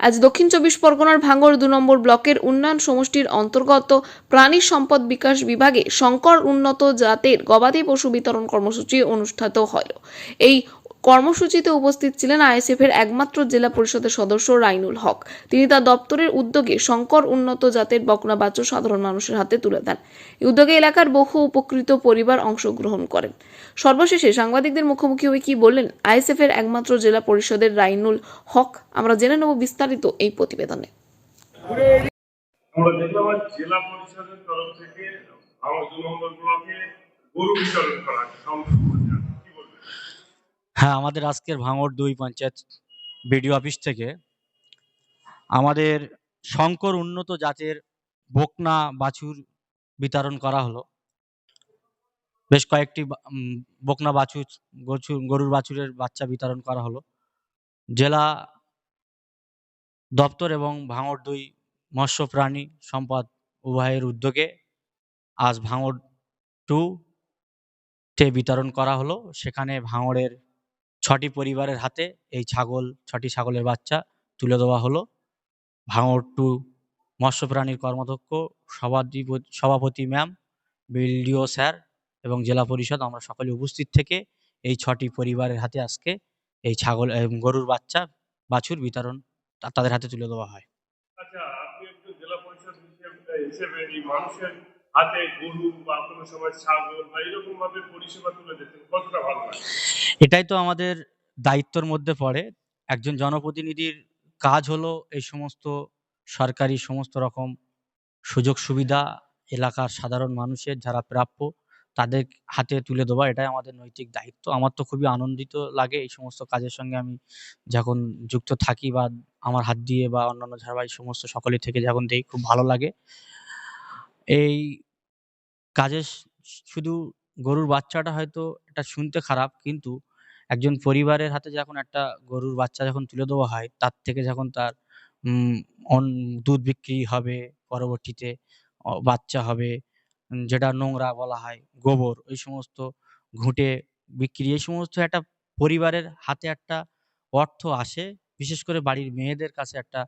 আজ দক্ষিণ চব্বিশ পরগনার ভাঙড় দু নম্বর ব্লকের উন্নয়ন সমষ্টির অন্তর্গত প্রাণী সম্পদ বিকাশ বিভাগে শঙ্কর উন্নত জাতের গবাদি পশু বিতরণ কর্মসূচি অনুষ্ঠিত হয়। এই কর্মসূচিতে উপস্থিত ছিলেন আইএসএফ এর একমাত্র জেলা পরিষদের সদস্য রাইনুল হক। তিনি তার দপ্তরের উদ্যোগে শঙ্কর উন্নত জাতের বকনা বাচ্চা সাধারণ মানুষের হাতে তুলে দেন। এই উদ্যোগে এলাকার বহু উপকৃত পরিবার অংশগ্রহণ করেন। সর্বশেষে সাংবাদিকদের মুখোমুখি হয়ে কি বললেন আইএসএফ এর একমাত্র জেলা পরিষদের রাইনুল হক, আমরা জেনে নেব বিস্তারিত এই প্রতিবেদনে। আমরা দেখলাম জেলা পরিষদের তরফ থেকে আমার দু নম্বর ব্লকে গরু বিতরণ করা সম্পূর্ণ হ্যাঁ আমাদের আজকের ভাঙড় দুই পঞ্চায়েত বিডিও অফিস থেকে আমাদের শঙ্কর উন্নত জাতের বকনা বাছুর বিতরণ করা হলো। বেশ কয়েকটি বকনা বাছুর গরুর বাছুরের বাচ্চা বিতরণ করা হলো। জেলা দপ্তর এবং ভাঙড় দুই মৎস্য প্রাণী সম্পদ উভয়ের উদ্যোগে আজ ভাঙড় টু তে বিতরণ করা হলো। সেখানে ভাঙড়ের ছটি পরিবারের হাতে এই ছাগল, ছটি ছাগলের বাচ্চা তুলে দেওয়া হলো। ভাঙড় টু মৎস্য প্রাণীর কর্মাধ্যক্ষ সভাধিপতি সভাপতি ম্যাম বিএলডিও স্যার এবং জেলা পরিষদ, আমরা সকলে উপস্থিত থেকে এই ছটি পরিবারের হাতে আজকে এই ছাগল গরুর বাচ্চা, বাছুর বিতরণ তাদের হাতে তুলে দেওয়া হয়। আচ্ছা আপনি একটু জেলা পরিষদ হিসেবে এই মানুষের হাতে গরু বা কোনো সময় ছাগল বা এরকম ভাবে পরিষেবা তুলে কতটা ভালো লাগে? এটাই তো আমাদের দায়িত্বর মধ্যে পড়ে। একজন জনপ্রতিনিধির কাজ হলো এই সমস্ত সরকারি সমস্ত রকম সুযোগ সুবিধা এলাকার সাধারণ মানুষের যারা প্রাপ্য তাদের হাতে তুলে দেওয়া, এটাই আমাদের নৈতিক দায়িত্ব। আমার তো খুবই আনন্দিত লাগে এই সমস্ত কাজের সঙ্গে আমি যখন যুক্ত থাকি বা আমার হাত দিয়ে বা অন্যান্য ধারাবাহিক সমস্ত সকলে থেকে যখন দেখি, খুব ভালো লাগে। এই কাজের শুধু গরুর বাচ্চাটা হয়তো এটা শুনতে খারাপ, কিন্তু একজন পরিবারের হাতে যখন একটা গরুর বাচ্চা যখন তুলে দেওয়া হয়, তার থেকে যখন তার দুধ বিক্রি হবে পরবর্তীতে বাচ্চা হবে যেটা নোংরা বলা হয়, গোবর ওই সমস্ত ঘুঁটে বিক্রি, এই সমস্ত একটা পরিবারের হাতে একটা অর্থ আসে, বিশেষ করে বাড়ির মেয়েদের কাছে একটা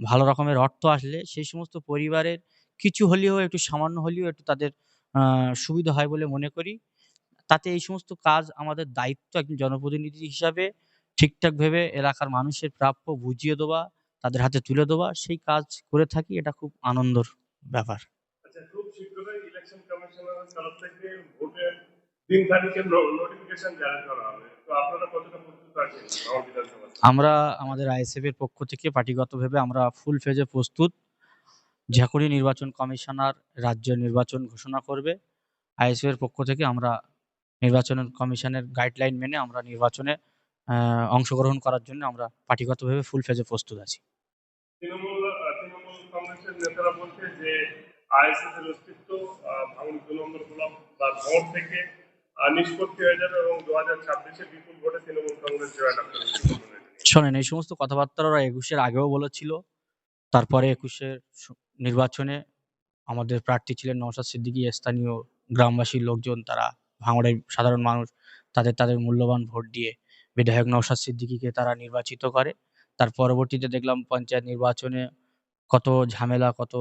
ভালো রকমের অর্থ আসলে, সেই সমস্ত পরিবারের কিছু হলেও, একটু সামান্য হলেও, একটু তাদের সুবিধা হয় বলে মনে করি। তাতে এই সমস্ত কাজ আমাদের দায়িত্ব একজন জনপ্রতিনিধি হিসাবে ঠিকঠাক ভেবে এলাকার মানুষের প্রাপ্য বুঝিয়ে দেওয়া তাদের হাতে তুলে দেওয়া সেই কাজ করে থাকি এটা খুব আনন্দর ব্যাপার। আচ্ছা আমার আমাদের আইএসএফ এর পক্ষ থেকে পার্টিগতভাবে আমরা ফুল ফেজে প্রস্তুত। যখনই নির্বাচন কমিশনার রাজ্য নির্বাচন ঘোষণা করবে আইএসএফ এর পক্ষ থেকে আমরা নির্বাচন কমিশনের গাইডলাইন মেনে আমরা নির্বাচনে অংশগ্রহণ করার জন্য আমরা পার্টিগতভাবে ফুল ফেজে প্রস্তুত আছি তৃণমূল তৃণমূল কংগ্রেসের নেতারা বলছে যে আইএসএস এর অস্তিত্ব আহ, দু নম্বর ব্লক বা ভোট থেকে নিষ্পত্তি হয়ে যাবে এবং দু হাজার ছাব্বিশে বিপুল ভোটে তৃণমূল কংগ্রেস জয়লাভ করবে কি বলবেন এটা নিয়ে? শোনেন এই সমস্ত কথাবার্তা ওরা একুশের আগেও বলেছিল তারপরে একুশের নির্বাচনে আমাদের প্রার্থী ছিলেন নওশাদ সিদ্দিকী। স্থানীয় গ্রামবাসীর লোকজন, তারা ভাঙড়ের সাধারণ মানুষ, তাদের তাদের মূল্যবান ভোট দিয়ে বিধায়ক নওশাদ সিদ্দিকীকে তারা নির্বাচিত করে। তার পরবর্তীতে দেখলাম পঞ্চায়েত নির্বাচনে কত ঝামেলা, কত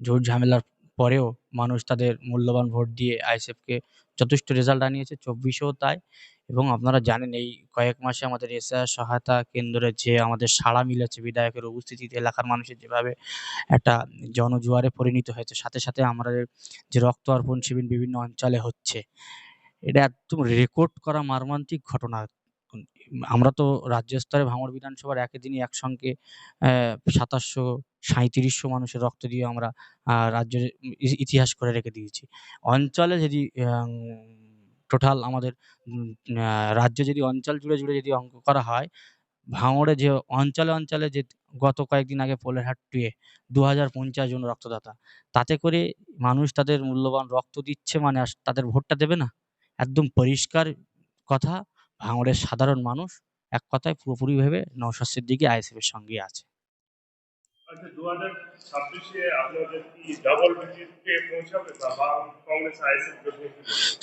ঝুট ঝামেলার পরেও মানুষ তাদের মূল্যবান ভোট দিয়ে আইএসএফকে যথেষ্ট রেজাল্ট আনিয়েছে, চব্বিশেও তাই। এবং আপনারা জানেন এই কয়েক মাসে আমাদের এসআর সহায়তা কেন্দ্রে যে আমাদের সাড়া মিলেছে বিধায়কের উপস্থিতিতে, এলাকার মানুষের যেভাবে একটা জনজোয়ারে পরিণত হয়েছে, সাথে সাথে আমাদের যে রক্ত অর্পণ শিবির বিভিন্ন অঞ্চলে হচ্ছে। এটা একদম রেকর্ড করা মর্মান্তিক ঘটনা। আমরা তো রাজ্য স্তরে ভাঙড় বিধানসভার একই দিনই একসঙ্গে সাতাশশো সাঁইত্রিশশো মানুষের রক্ত দিয়ে আমরা রাজ্যের ইতিহাস করে রেখে দিয়েছি। অঞ্চলে যদি টোটাল আমাদের রাজ্য যদি অঞ্চল জুড়ে জুড়ে যদি অঙ্ক করা হয়, ভাঙড়ে যে অঞ্চলে অঞ্চলে যে গত কয়েকদিন আগে পোলেরহাট টুয়ে দু হাজার পঞ্চাশ জন রক্তদাতা, তাতে করে মানুষ তাদের মূল্যবান রক্ত দিচ্ছে মানে তাদের ভোটটা দেবে না? একদম পরিষ্কার কথা ভাঙড়ের সাধারণ মানুষ এক কথায় পুরোপুরি ভেবে নওশাদ সিদ্দিকী আইএসএফ এর সঙ্গে আছে। আচ্ছা?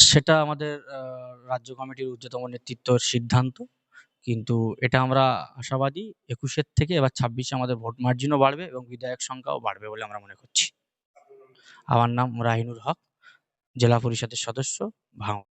সেটা আমাদের রাজ্য কমিটির উচ্চতম নেতৃত্বর সিদ্ধান্ত। কিন্তু এটা আমরা আশাবাদী একুশের থেকে এবার ছাব্বিশে আমাদের ভোট মার্জিনও বাড়বে এবং বিধায়ক সংখ্যাও বাড়বে বলে আমরা মনে করছি। আমার নাম রাহিনুর হক জেলা পরিষদের সদস্য ভাঙড়।